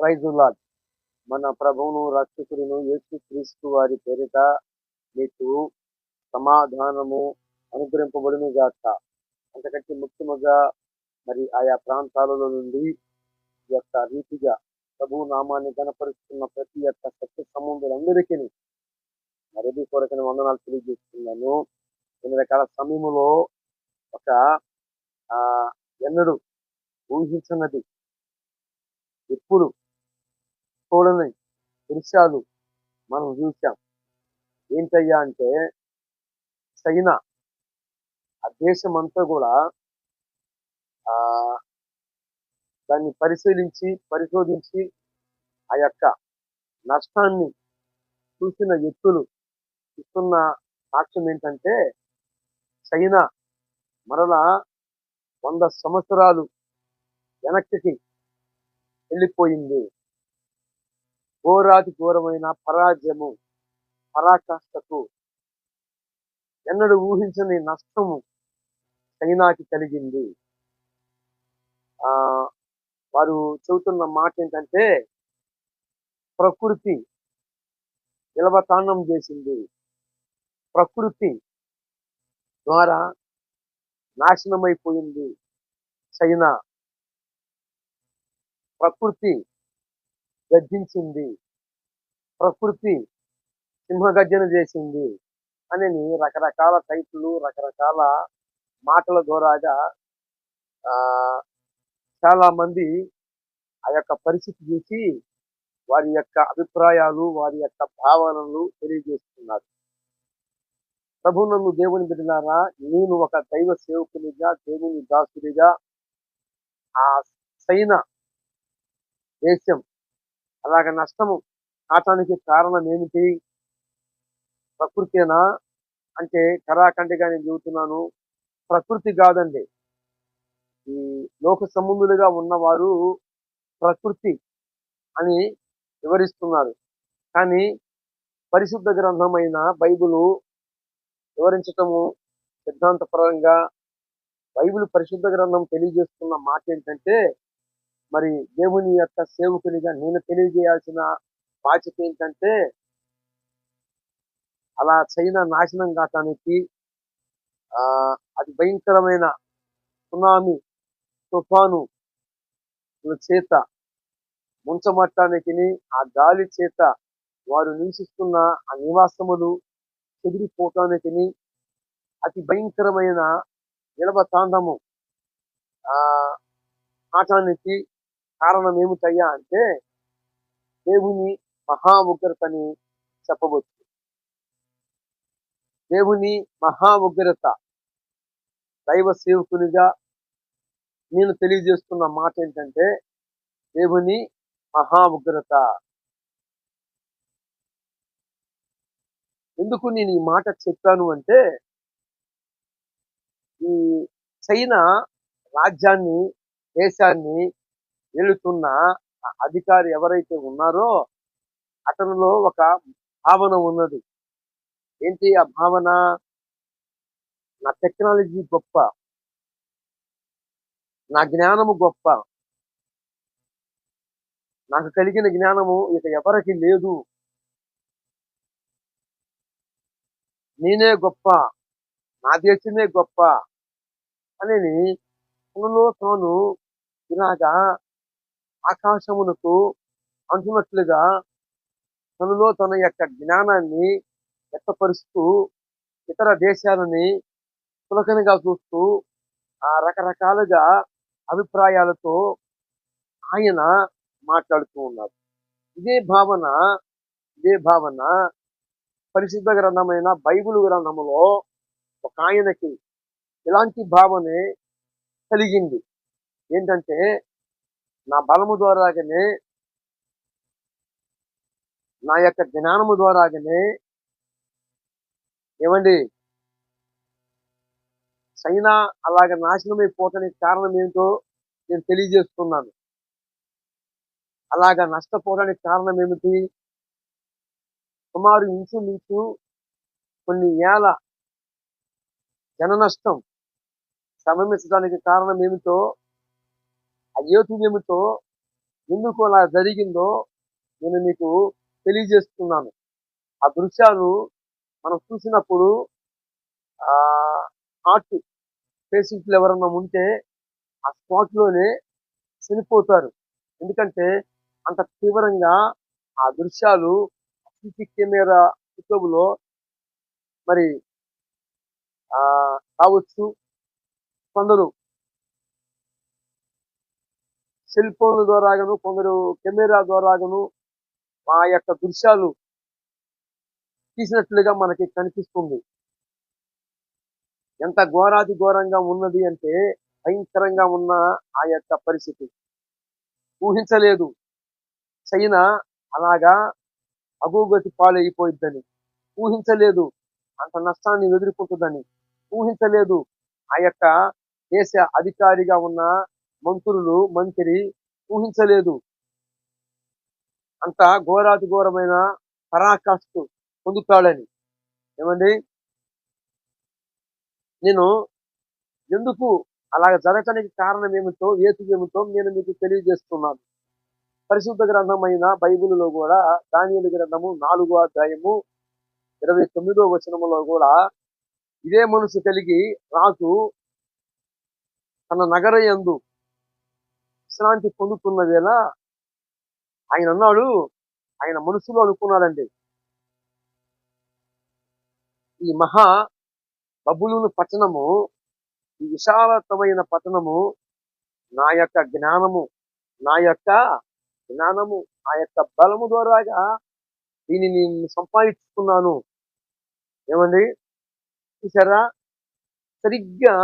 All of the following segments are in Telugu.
ప్రైజులాడ్ మన ప్రభువును రక్షకుడును యేసు క్రీస్తు వారి పేరిట మీకు సమాధానము అనుగ్రహింపబడిన గాక. అంతకంటే ముఖ్యముగా మరి ఆయా ప్రాంతాలలో నుండి ఈ యొక్క రీతిగా ప్రభు నామాన్ని కనపరుస్తున్న ప్రతి ఒక్క సత్య సంబంధులందరికీ మరొక కొరకని వందనాలు తెలియజేస్తున్నాను. కొన్ని రకాల సమయంలో ఒక ఎన్నడూ ఊహించినది. ఎప్పుడు చూడని దృశ్యాలు మనం చూసాం ఏంటయ్యా అంటే చైనా ఆ దేశం అంతా కూడా ఆ దాన్ని పరిశీలించి పరిశోధించి ఆ యొక్క నష్టాన్ని చూసిన వ్యక్తులు ఇస్తున్న సాక్ష్యం ఏంటంటే చైనా మరలా వంద సంవత్సరాలు వెనక్కి వెళ్ళిపోయింది. ఘోరాతి ఘోరమైన పరాజయము పరాకాష్ఠకు. ఎన్నడూ ఊహించని నష్టము చైనాకి కలిగింది. ఆ వారు చెబుతున్న మాట ఏంటంటే ప్రకృతి నిలవతాండం చేసింది. ప్రకృతి ద్వారా నాశనమైపోయింది చైనా ప్రకృతి గర్జించింది. ప్రకృతి సింహగర్జన చేసింది అని రకరకాల టైపులు రకరకాల మాటల ద్వారాగా చాలామంది ఆ యొక్క పరిస్థితి చూసి వారి యొక్క అభిప్రాయాలు వారి యొక్క భావనలు తెలియజేస్తున్నారు. ప్రభు నన్ను దేవుని బిడ్డలారా నేను ఒక దైవ సేవకునిగా దేవుని దాసుడిగా ఆ సైన దేశం అలాగ నష్టము కాటానికి కారణం ఏమిటి ప్రకృతేనా? అంటే కరాఖండిగా నేను చెబుతున్నాను ప్రకృతి కాదండి. ఈ లోక సంబంధులుగా ఉన్నవారు ప్రకృతి అని వివరిస్తున్నారు. కానీ పరిశుద్ధ గ్రంథమైన బైబిలు వివరించటము సిద్ధాంతపరంగా బైబిల్ పరిశుద్ధ గ్రంథం తెలియజేస్తున్న మాట ఏంటంటే మరి దేవుని యొక్క సేవకునిగా నేను తెలియజేయాల్సిన బాధ్యత ఏంటంటే అలా చైనా నాశనం కావటానికి ఆ అది భయంకరమైన సునామీ తుఫాను చేత ముంచమట్టానికి ఆ గాలి చేత వారు నివసిస్తున్న ఆ నివాసములు చెదిరిపోటానికి అతి భయంకరమైన నిలబతాండము ఆ ఆటానికి కారణం ఏమిటయ్యా అంటే దేవుని మహా ఉగ్రతని చెప్పవచ్చు. దేవుని మహా ఉగ్రత దైవ సేవకునిగా నేను తెలియజేస్తున్న మాట ఏంటంటే దేవుని మహా ఉగ్రత ఎందుకు నేను ఈ మాట చెప్పాను అంటే ఈ చైనా రాజ్యాన్ని దేశాన్ని వెళుతున్న అధికారి ఎవరైతే ఉన్నారో అతనిలో ఒక భావన ఉన్నది. ఏంటి ఆ భావన? నా టెక్నాలజీ గొప్ప. నా జ్ఞానము గొప్ప. నాకు కలిగిన జ్ఞానము ఇక ఎవరికి లేదు. నేనే గొప్ప. నా దేశమే గొప్ప. అని తనలో తాను ఇలాగా ఆకాశమునకు అంటున్నట్లుగా తనలో తన యొక్క జ్ఞానాన్ని వ్యక్తపరుస్తూ ఇతర దేశాలని చులకనగా చూస్తూ ఆ రకరకాలుగా అభిప్రాయాలతో ఆయన మాట్లాడుతూ ఉన్నారు ఇదే భావన ఇదే భావన పరిశుద్ధ గ్రంథమైన బైబిల్ గ్రంథములో ఒక ఆయనకి ఇలాంటి భావనే కలిగింది. ఏంటంటే నా బలము ద్వారాగానే నా యొక్క జ్ఞానము ద్వారాగానే ఏమండి? చైనా అలాగ నాశనమైపోతానికి కారణం ఏంటో నేను తెలియజేస్తున్నాను. అలాగా నష్టపోవడానికి కారణం ఏమిటి? సుమారు ఇంచుమించు కొన్ని ఏళ్ళ జన నష్టం సంభవించడానికి కారణం ఏమిటో ఆ ఏమిటో ఎందుకు అలా జరిగిందో నేను మీకు తెలియజేస్తున్నాను. ఆ దృశ్యాలు మనం చూసినప్పుడు హార్ట్ పేషెంట్లు ఎవరన్నా ఉంటే ఆ స్పాట్లోనే చనిపోతారు. ఎందుకంటే అంత తీవ్రంగా ఆ దృశ్యాలు సీసీ కెమెరా యూట్యూబ్లో మరి కావచ్చు కొందరు సెల్ ఫోన్ల ద్వారాగాను కొందరు కెమెరా ద్వారాగాను ఆ యొక్క దృశ్యాలు తీసినట్లుగా మనకి కనిపిస్తుంది. ఎంత ఘోరాతి ఘోరంగా ఉన్నది అంటే భయంకరంగా ఉన్న ఆ యొక్క పరిస్థితి. ఊహించలేదు. చైనా అలాగా అగోగతి పాలైపోయిద్దని. ఊహించలేదు. అంత నష్టాన్ని ఎదుర్కొంటుందని. ఊహించలేదు. ఆ యొక్క దేశ అధికారిగా ఉన్న మంత్రులు మంత్రి ఊహించలేదు. అంత ఘోరాతి ఘోరమైన పరాకాష్ఠు పొందుతాడని. ఏమండి? నేను ఎందుకు అలాగ జరగటానికి కారణం ఏమిటో ఏతు ఏమిటో నేను మీకు తెలియజేస్తున్నాను. పరిశుద్ధ గ్రంథమైన బైబిల్లో కూడా దానియలు గ్రంథము నాలుగో అధ్యాయము ఇరవై తొమ్మిదో వచనములో కూడా ఇదే మనసు కలిగి రాజు తన నగర యందు విశ్రాంతి పొందుతున్న వేళ ఆయన అన్నాడు ఆయన మనసులో అనుకున్నాడండి. ఈ మహా బబులును పట్టణము ఈ విశాలతమైన పట్టణము నా యొక్క జ్ఞానము నా యొక్క జ్ఞానము నా యొక్క బలము ద్వారాగా దీనిని నేను సంపాదించుకున్నాను. ఏమండి? చూసారా సరిగ్గా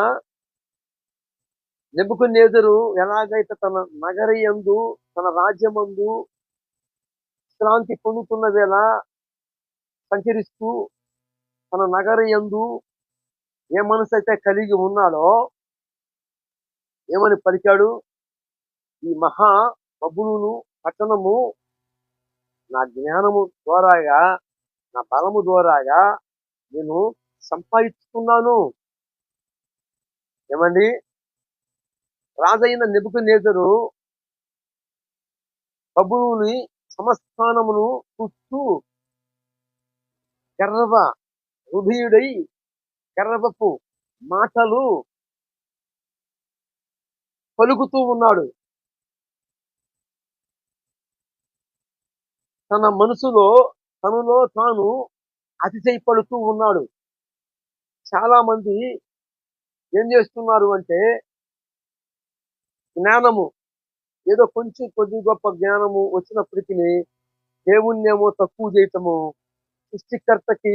నెబుకునేదురు ఎలాగైతే తన నగరయందు తన రాజ్యమందు విశ్రాంతి పొందుతున్న వేళ సంచరిస్తూ తన నగరయందు ఏ మనసు అయితే కలిగి ఉన్నాడో ఏమని పలికాడు? ఈ మహా బబులును పట్టణము నా జ్ఞానము ద్వారాగా నా బలము ద్వారాగా నేను సంపాదించుకున్నాను. ఏమండి? రాజైన నెబుకనేజరు బబులుని సమస్థానమును చూస్తూ గర్వ హృదయుడై గర్వపు మాటలు పలుకుతూ ఉన్నాడు. తన మనసులో తనలో తాను అతిశయపడుతూ ఉన్నాడు. చాలా మంది ఏం చేస్తున్నారు అంటే జ్ఞానము. ఏదో కొంచెం కొద్ది గొప్ప జ్ఞానము వచ్చినప్పటికీ దేవుణ్ణేమో తక్కువ చేయటము సృష్టికర్తకి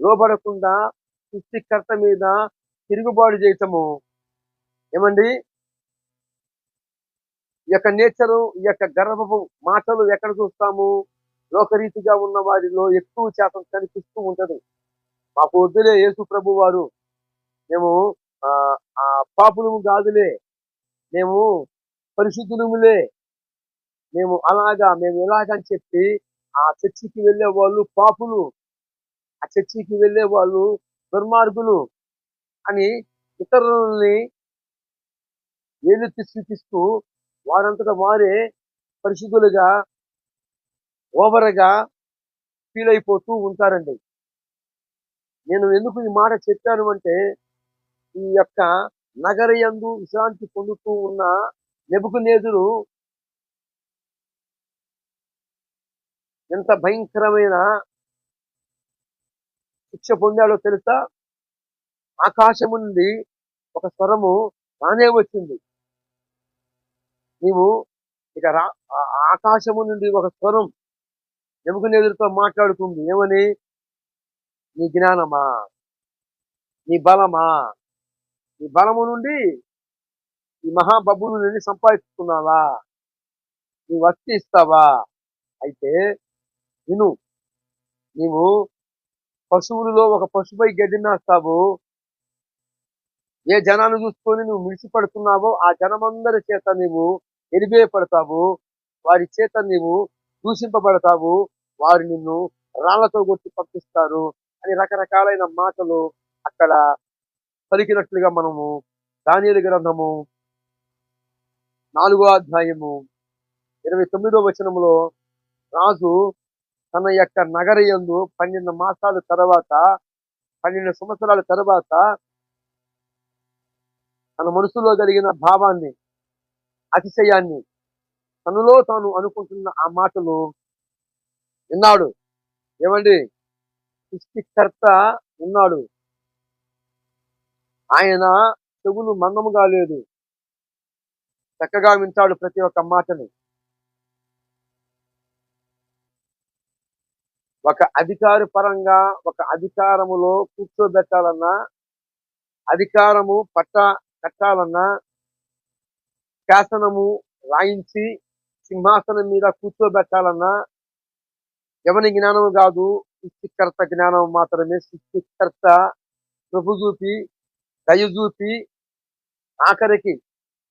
లోబడకుండా సృష్టికర్త మీద తిరుగుబాటు చేయటము. ఏమండి? ఈ యొక్క నేచరు ఈ యొక్క గర్వపు మాటలు ఎక్కడ చూస్తాము? లోకరీతిగా ఉన్న వారిలో ఎక్కువ శాతం కనిపిస్తూ ఉంటది. మాకు వద్దులే యేసు ప్రభు వారు మేము ఆ ఆ పాపులము కాదులే. మేము పరిశుద్ధులములే. మేము అలాగా మేము ఎలాగని చెప్పి ఆ చర్చికి వెళ్ళే వాళ్ళు పాపులు. ఆ చర్చికి వెళ్ళే వాళ్ళు దుర్మార్గులు అని ఇతరులని ఏలెత్తి చూపిస్తూ వారంతటా వారే పరిశుద్ధులుగా ఓవర్గా ఫీల్ అయిపోతూ ఉంటారండి. నేను ఎందుకు ఈ మాట చెప్పాను అంటే ఈ యొక్క నగరయందు విశ్రాంతి పొందుతూ ఉన్న నెబుకునేదురు ఎంత భయంకరమైన శిక్ష పొందాడో తెలుసా? ఆకాశం నుండి ఒక స్వరము రానే వచ్చింది. నీవు ఇక రా ఆకాశము నుండి ఒక స్వరం ఎముకనెదురుతో మాట్లాడుతుంది. ఏమని? నీ జ్ఞానమా? నీ బలమా? నీ బలము నుండి ఈ మహాబబ్బును నుండి సంపాదిస్తున్నావా నువ్వు వస్తి ఇస్తావా? అయితే విను నీవు పశువులలో ఒక పశుపై గడ్డి మేస్తావు ఏ జనాన్ని చూసుకొని నువ్వు మిడిసిపడుతున్నావో ఆ జనమందరి చేత నీవు ఎరివేయపడతావు వారి చేత నీవు దూషింపబడతావు. వారు నిన్ను రాళ్ళతో కొట్టి పంపిస్తారు అని రకరకాలైన మాటలు అక్కడ పలికినట్లుగా మనము దానియలు గ్రంథము నాలుగో అధ్యాయము ఇరవై తొమ్మిదో వచనంలో రాజు తన యొక్క నగర యందు పన్నెండు మాసాల తర్వాత పన్నెండు సంవత్సరాల తర్వాత తన మనసులో కలిగిన భావాన్ని అతిశయాన్ని తనలో తాను అనుకుంటున్న ఆ మాటలు విన్నాడు. ఏమండి? సృష్టికర్త ఉన్నాడు. ఆయన చెవులు మందముగా లేదు చక్కగా వింటాడు ప్రతి ఒక్క మాటని. ఒక అధికార పరంగా ఒక అధికారములో కూర్చోబెట్టాలన్నా అధికారము పట్ట కట్టాలన్నా శాసనము రాయించి సింహాసనం మీద కూర్చోబెట్టాలన్నా ఎవరి జ్ఞానం కాదు సృష్టికర్త జ్ఞానం మాత్రమే. సృష్టికర్త ప్రభు చూపి దయ చూపి ఆఖరికి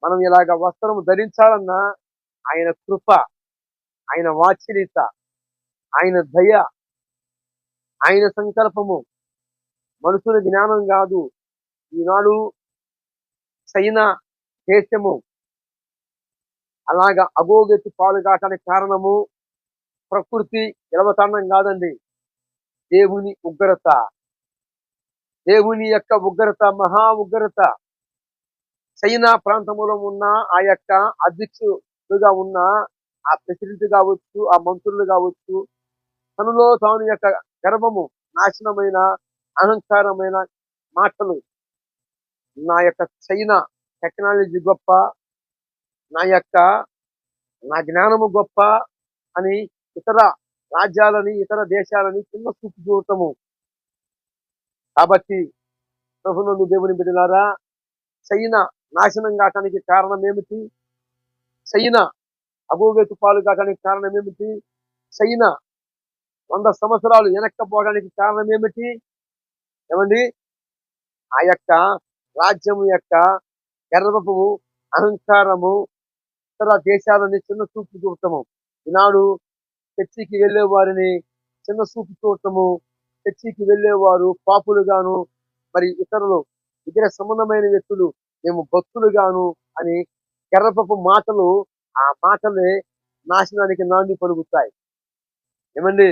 మనం ఇలాగ వస్త్రము ధరించాలన్నా ఆయన కృప ఆయన వాత్సల్యత ఆయన దయ ఆయన సంకల్పము మనుషుల జ్ఞానం కాదు. ఈనాడు చైనా దేశము అలాగా అగోగతి పాలు కావటానికి కారణము ప్రకృతి ఎలవతాండం కాదండి. దేవుని ఉగ్రత. దేవుని యొక్క ఉగ్రత మహా ఉగ్రత. చైనా ప్రాంతంలో ఉన్న ఆ యొక్క అధ్యక్షుడుగా ఉన్న ఆ ప్రెసిడెంట్ కావచ్చు ఆ మంత్రులు కావచ్చు తనలో తాను యొక్క గర్వము నాశనమైన అహంకారమైన మాటలు. నా యొక్క చైనా టెక్నాలజీ గొప్ప నా యొక్క నా జ్ఞానము గొప్ప అని ఇతర రాజ్యాలని ఇతర దేశాలని చిన్న చూపు చూడటము. కాబట్టి ప్రభునందు దేవుని బిడ్డలారా చైనా నాశనం కావటానికి కారణం ఏమిటి? చైనా అభోగతి పాలు కావడానికి కారణం ఏమిటి? చైనా వంద సంవత్సరాలు వెనక్కపోవడానికి కారణం ఏమిటి? ఏమండి? ఆ యొక్క రాజ్యము యొక్క గర్వపు అహంకారము ఇతర దేశాలని చిన్న చూపు చూడటము. ఈనాడు చర్చికి వెళ్ళే వారిని చిన్న చూపు చూడటము చర్చికి వెళ్ళేవారు పాపులుగాను మరి ఇతరులు ఇతర సంబంధమైన వ్యక్తులు మేము భక్తులుగాను అని గర్వపు మాటలు ఆ మాటలే నాశనానికి నాంది పలుకుతాయి. ఏమండి?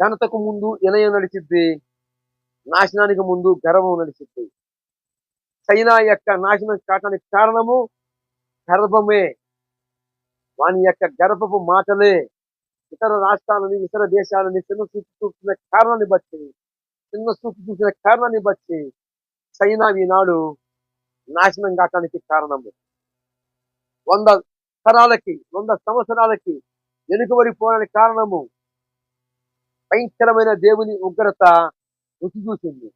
ఘనతకు ముందు వినయం నడిచిద్ది నాశనానికి ముందు గర్వం నడిచిద్ది. చైనా యొక్క నాశనం కావటానికి కారణము గర్భమే. వాని యొక్క గర్భపు మాటలే ఇతర రాష్ట్రాలని ఇతర దేశాలని చిన్న చూపు చూసిన కారణాన్ని బట్టి చిన్న చూపు చూసిన కారణాన్ని బట్టి చైనా ఈనాడు నాశనం కావటానికి కారణము వంద తరాలకి వంద సంవత్సరాలకి వెనుకబడిపోవడానికి కారణము భయంకరమైన దేవుని ఉగ్రత రుచి చూసింది.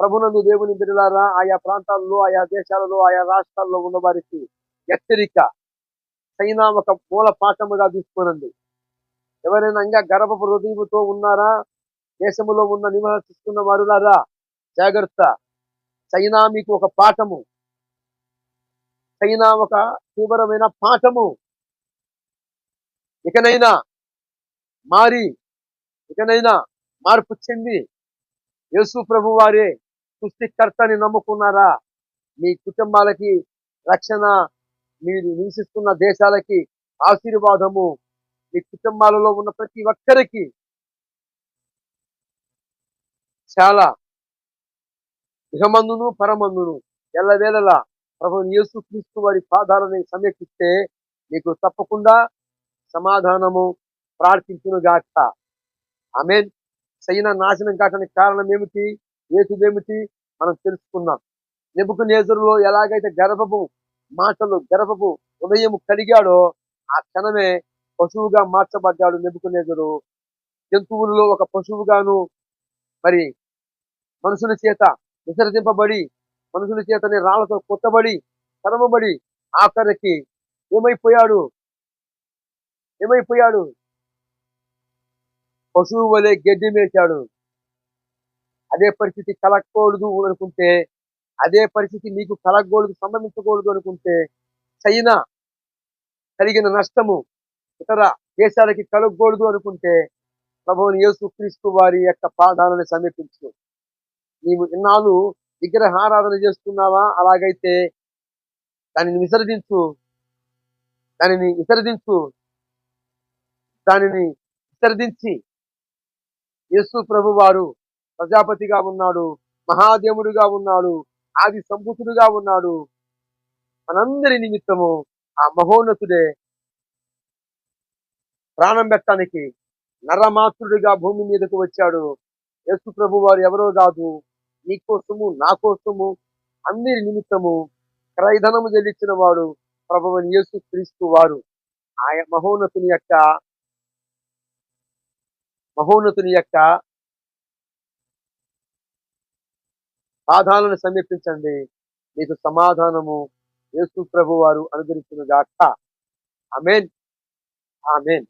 ప్రభునందు దేవుని బిడ్డలారా ఆయా ప్రాంతాల్లో ఆయా దేశాలలో ఆయా రాష్ట్రాల్లో ఉన్న వారికి హెచ్చరిక. చైనా ఒక మూల పాఠముగా తీసుకునండి ఎవరైనా ఇంకా గర్భపు హృదయముతో ఉన్నారా? దేశములో ఉన్న నివసిస్తున్న వారులారా జాగ్రత్త. చైనా మీకు ఒక పాఠము. చైనా ఒక తీవ్రమైన పాఠము. ఇకనైనా మారి ఇకనైనా మార్పు చెంది యేసు ప్రభు వారే సృష్టికర్తని నమ్ముకున్నారా? మీ కుటుంబాలకి రక్షణ మీరు నివసిస్తున్న దేశాలకి ఆశీర్వాదము మీ కుటుంబాలలో ఉన్న ప్రతి ఒక్కరికి చాలా ఇహమందును పరమందును ఎల్లవేళలా ప్రభు యేసు క్రీస్తు వారి పాదాలని సమీక్షిస్తే మీకు తప్పకుండా సమాధానము ప్రార్థించును గాక ఆమె సైన నాశనం కావడానికి కారణం ఏమిటి? ఏమిటి? మనం తెలుసుకుందాం. నిపుకు నేజరులో ఎలాగైతే గర్భపు మాటలు గర్భపు ఉదయం కలిగాడో ఆ క్షణమే పశువుగా మార్చబడ్డాడు నెబుకు జంతువులలో ఒక పశువుగాను మరి మనుషుల చేత విసర్జింపబడి మనుషుల చేతని రాళ్ళతో కొట్టబడి తరమబడి ఆఖరికి ఏమైపోయాడు? ఏమైపోయాడు? పశువు వలె గడ్డి మేచాడు. అదే పరిస్థితి కలగకూడదు అనుకుంటే అదే పరిస్థితి మీకు కలగకూడదు సంబంధించకూడదు అనుకుంటే చైనా కలిగిన నష్టము ఇతర దేశాలకి కలగకూడదు అనుకుంటే ప్రభువుని యేసు క్రీస్తు వారి యొక్క పాదాలను సమీపించు. నీవు ఇన్నాళ్ళు విగ్రహారాధన చేస్తున్నావా? అలాగైతే దానిని విసర్జించు. దానిని విసర్జించు. దానిని విసర్జించి. యేసు ప్రభు వారు ప్రజాపతిగా ఉన్నాడు మహాదేవుడుగా ఉన్నాడు ఆది సంభూతుడుగా ఉన్నాడు. మనందరి నిమిత్తము ఆ మహోన్నతుడే ప్రాణం పెట్టడానికి నరమాతృడిగా భూమి మీదకు వచ్చాడు. యేసు ప్రభు వారు ఎవరో కాదు నీ కోసము నా కోసము అందరి నిమిత్తము క్రైధనము చెల్లించిన వాడు ప్రభువని యేసు క్రీస్తు వారు. ఆయన మహోన్నతుని యొక్క మహోన్నతుని యొక్క పాదాలను సమీపించండి. మీకు సమాధానము యేసు ప్రభు వారు అనుగ్రహించిన గాక ఆమెన్. ఆమెన్.